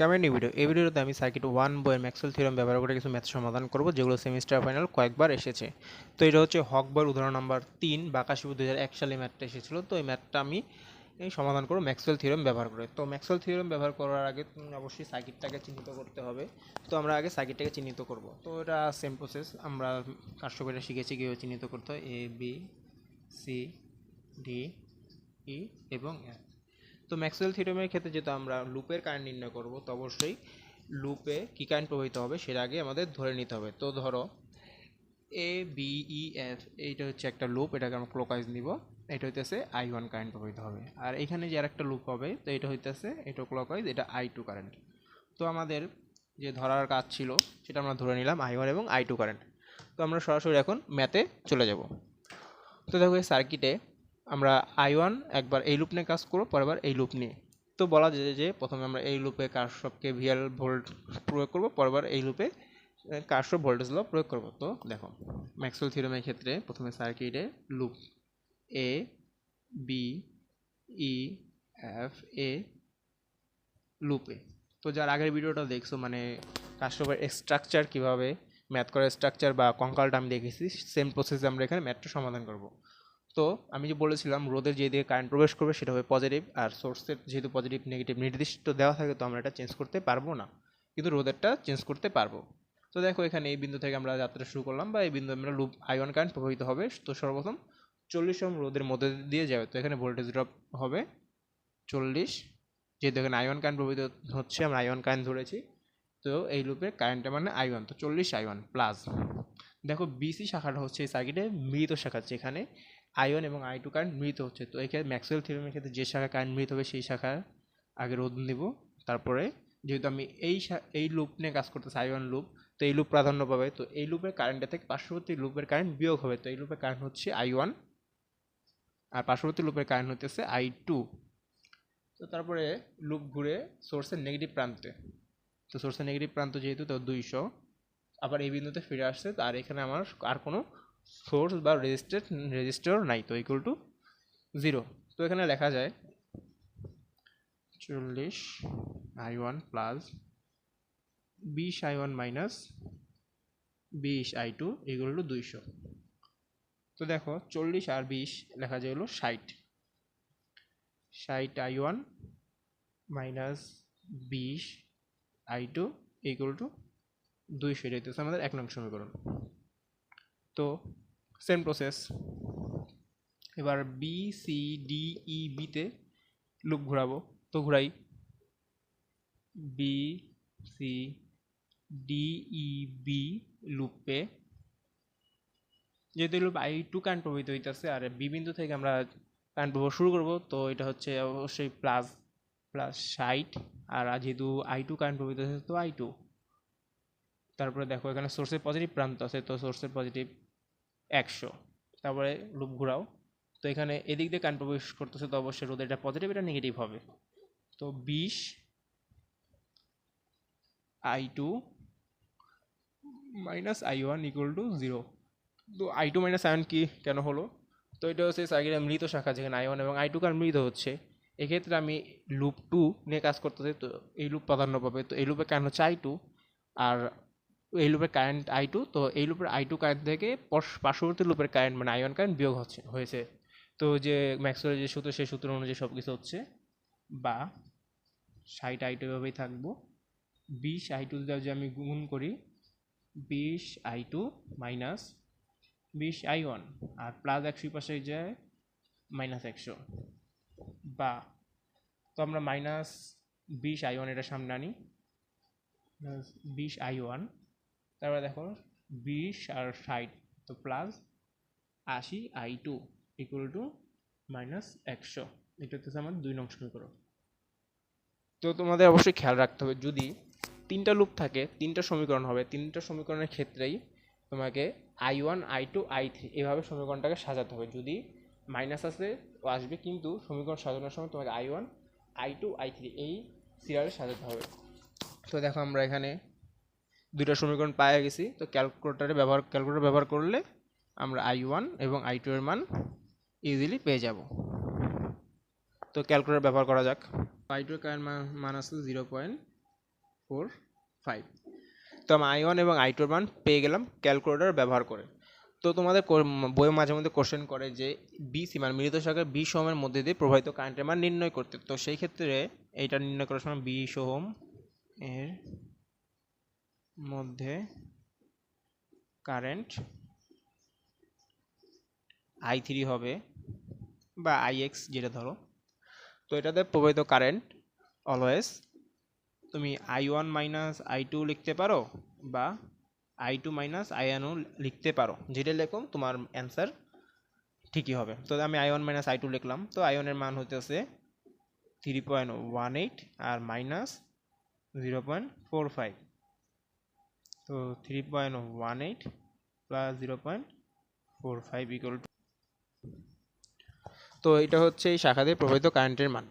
Welcome new video এই ভিডিওতে আমি সার্কিট ওয়ান বইয়ের ম্যাক্সওয়েল থিওরাম ব্যবহার করে কিছু ম্যাথ সমাধান করব যেগুলো সেমিস্টার ফাইনাল কয়েকবার এসেছে। তো এটা হচ্ছে হক বল উদাহরণ নাম্বার তিন বাকাশিবু দু হাজার এক সালে ম্যাথটা এসেছিল। তো এই ম্যাথটা আমি এই সমাধান করব ম্যাক্সওয়েল থিওরাম ব্যবহার করে। তো ম্যাক্সওয়েল থিওরাম ব্যবহার করার আগে অবশ্যই সার্কিটটাকে চিহ্নিত করতে হবে। তো আমরা আগে সার্কিটটাকে চিহ্নিত করব। তো এটা সেম প্রসেস আমরা কার্যকরীটা শিখেছি কীভাবে চিহ্নিত করতে হয় A B C D E এবং এফ তো ম্যাক্সওয়েল থিওরামের ক্ষেত্রে যেহেতু আমরা লুপের কারেন্ট নির্ণয় করব, তো অবশ্যই লুপে কী কারেন্ট প্রবাহিত হবে সেটা আগে আমাদের ধরে নিতে হবে। তো ধরো এ বি ই এফ এইটা হচ্ছে একটা লুপ, এটাকে আমরা ক্লোকাইজ নিব, এটা হইতেছে আই ওয়ান কারেন্ট প্রবাহিত হবে। আর এখানে যে আরেকটা লুপ হবে, তো এটা হইতেছে, এটা ক্লোকাইজ এটা আই টু কারেন্ট। তো আমাদের যে ধরার কাজ ছিল, সেটা আমরা ধরে নিলাম আই ওয়ান এবং আই টু কারেন্ট। তো আমরা সরাসরি এখন ম্যাথে চলে যাব। তো দেখো এই সার্কিটে আমরা আই ওয়ান একবার এই লুপ নিয়ে কাজ করব পরেরবার এই লুপ নিয়ে। তো বলা যায় যে, প্রথমে আমরা এই লুপে কারশপকে ভিএল ভোল্ট প্রয়োগ করব পরেরবার এই লুপে কারশপ ভোল্টেজ ল প্রয়োগ করব। তো দেখো ম্যাক্সওয়েল থিওরামের ক্ষেত্রে প্রথমে সার্কিটে loop A B E F A. লুপে তো যার আগের ভিডিওটা দেখছ মানে কাস্টমার স্ট্রাকচার কীভাবে ম্যাথ করার স্ট্রাকচার বা কঙ্কালটা আমি দেখেছি সেম প্রসেসে আমরা এখানে ম্যাথটা সমাধান করব। তো আমি যে বলেছিলাম রোদের যে দিকে কারেন্ট প্রবেশ করবে সেটা হবে পজিটিভ আর সোর্সের যেহেতু পজিটিভ নেগেটিভ নির্দিষ্ট দেওয়া থাকে, তো আমরা এটা চেঞ্জ করতে পারব না। কিন্তু রোদেরটা চেঞ্জ করতে পারব। তো দেখো এখানে এই বিন্দু থেকে আমরা যাত্রা শুরু করলাম বা এই বিন্দু আমরা লুপ আয়ন কারেন্ট প্রবাহিত হবে। তো সর্বপ্রথম চল্লিশ ওহম রোদের মধ্যে দিয়ে যাবে। তো এখানে ভোল্টেজ ড্রপ হবে চল্লিশ। যেহেতু এখানে আয়ন কারেন্ট প্রবাহিত হচ্ছে, আমরা আয়ন কারেন্ট ধরেছি। তো এই লুপে কারেন্টটা মানে আই ওয়ান তো চল্লিশ আই ওয়ান প্লাস দেখো বিসি শাখাটা হচ্ছে এই সার্কিটে মৃত শাখা যেখানে আই ওয়ান এবং আই টু কারেন্ট মৃত হচ্ছে। তো এখানে ম্যাক্সওয়েল থিওরামের ক্ষেত্রে যে শাখা কারেন্ট মৃত হবে, সেই শাখার আগে রোধ নিব। তারপরে যেহেতু আমি এই এই লুপ নিয়ে কাজ করতেছি আই ওয়ান লুপ তো এই লুপ প্রাধান্য পাবে। তো এই লুপের কারেন্টটা থেকে পার্শ্ববর্তী লুপের কারেন্ট বিয়োগ হবে। তো এই লুপের কারেন্ট হচ্ছে আই ওয়ান আর পার্শ্ববর্তী লুপের কারেন্ট হতেছে আই টু। তো তারপরে লুপ ঘুরে সোর্সের নেগেটিভ প্রান্তে। তো সোর্সের নেগেটিভ প্রান্ত যেহেতু, তো দুইশো। আবার এই বিন্দুতে ফিরে আসছে আর এখানে আমার আর কোনো সোর্স বা রেজিস্টার রেজিস্টার নাই তো ইকুয়াল টু জিরো তো এখানে লেখা যায়, চল্লিশ আই ওয়ান প্লাস বিশ আই ওয়ান মাইনাস বিশ আই টু ইকুয়াল টু দুইশো। তো দেখো, চল্লিশ আর বিশ লেখা যায় হলো ষাট। ষাট আই ওয়ান মাইনাস বিশ আই টু ইকুয়াল টু দুইশো। এটা হচ্ছে আমাদের এক নং সমীকরণ। তো সেম প্রসেস এবার বি সি ডি ই বিতে লুপ ঘোরাবো। তো ঘোরাই। B C D E B লুপে যেহেতু লুপ আই টু কারেন্ট প্রবাহিত হইতেছে, আর বি বিন্দু থেকে আমরা কারেন্ট প্রবাহ শুরু করব, তো এটা হচ্ছে অবশ্যই প্লাস প্লাস ষাট। আর যেহেতু আই টু কারেন্ট প্রবাহিত হচ্ছে তো আই টু তারপরে দেখো, এখানে সোর্সের পজিটিভ প্রান্ত আছে, তো সোর্সের পজিটিভ একশো। তারপরে লুপ ঘুরাও। তো এখানে এদিক দিয়ে কারেন্ট প্রবেশ করতেছে, তো অবশ্যই রোদ এটা পজিটিভ এটা নেগেটিভ হবে। তো বিশ I two minus I one equal to zero তো I two minus I one কি কেন হলো? তো এটা হচ্ছে সার্কিটের মৃত শাখা, যেখানে আই ওয়ান এবং আই টু কার মৃত হচ্ছে। এক্ষেত্রে আমি লুপ টু নিয়ে কাজ করতেছি, তো এই লুপ প্রাধান্য পাবে। তো এই লুপে কারণ হচ্ছে আই টু আর এই লুপের কারেন্ট আই টু তো এই লুপের আই টু কারেন্ট থেকে পার্শ্ববর্তী লুপের কারেন্ট মানে আই ওয়ান কারেন্ট বিয়োগ হচ্ছে হয়েছে। তো যে ম্যাক্সওয়েলের যে সূত্র সেই সূত্র অনুযায়ী সব কিছু হচ্ছে বা ষাট আই টু এভাবেই থাকব। বিশ আই টু যদি আমি গুণ করি বিশ আই টু মাইনাস বিশ আই ওয়ান আর প্লাস একশো পাশে যায় মাইনাস একশো। বা তো আমরা মাইনাস বিশ আই ওয়ান এটা সামনে আনি। বিশ আই ওয়ান তারপরে দেখো, বিশ আর ষাট, তো প্লাস আশি I two equal to minus একশো। এটা হচ্ছে আমার দুই নং সমীকরণ। তো তোমাদের অবশ্যই খেয়াল রাখতে হবে, যদি তিনটা লুপ থাকে, তিনটা সমীকরণ হবে, তিনটা সমীকরণের ক্ষেত্রেই তোমাকে I one I two I three এভাবে সমীকরণটাকে সাজাতে হবে। যদি মাইনাস আসে আসবে, কিন্তু সমীকরণ সাজানোর সময় তোমাকে I one I two I three এই সিরিয়ালে সাজাতে হবে। তো দেখো আমরা এখানে দুইটা সমীকরণ পায়ে গেছি। তো ক্যালকুলেটারে ব্যবহার ক্যালকুলেটার ব্যবহার করলে আমরা আই ওয়ান এবং আই টু এর মান ইজিলি পেয়ে যাব। তো ক্যালকুলেটার ব্যবহার করা যাক। আই টু এর কারেন্ট মান আছে জিরো পয়েন্ট ফোর ফাইভ তো আমি আই ওয়ান এবং আই টুর মান পেয়ে গেলাম ক্যালকুলেটর ব্যবহার করে। তো তোমাদের কো- বইয়ে মাঝে মধ্যে কোশ্চেন করে যে বিসি মানে মৃত শাখার বিশ ওহমের মধ্যে দিয়ে প্রবাহিত কারেন্টের মান নির্ণয় করতে। তো সেই ক্ষেত্রে এইটা নির্ণয় করার সময় বিশ ওহম এর মধ্যে কারেন্ট আই থ্রি হবে বা আই এক্স যেটা ধরো। তো এটাতে প্রবাহিত কারেন্ট অলওয়েজ তুমি I one minus I two লিখতে পারো বা আই টু মাইনাস আই ওয়ানও লিখতে পারো। যেটা লেখো, তোমার অ্যান্সার ঠিকই হবে। তো আমি I one minus I two লিখলাম। তো আই ওয়ানের মান হতেছে থ্রি পয়েন্ট ওয়ান এইট আর minus zero point four five তো three point one eight plus zero point four five equal তো এটা হচ্ছে এই শাখাতে প্রবাহিত কারেন্টের মান।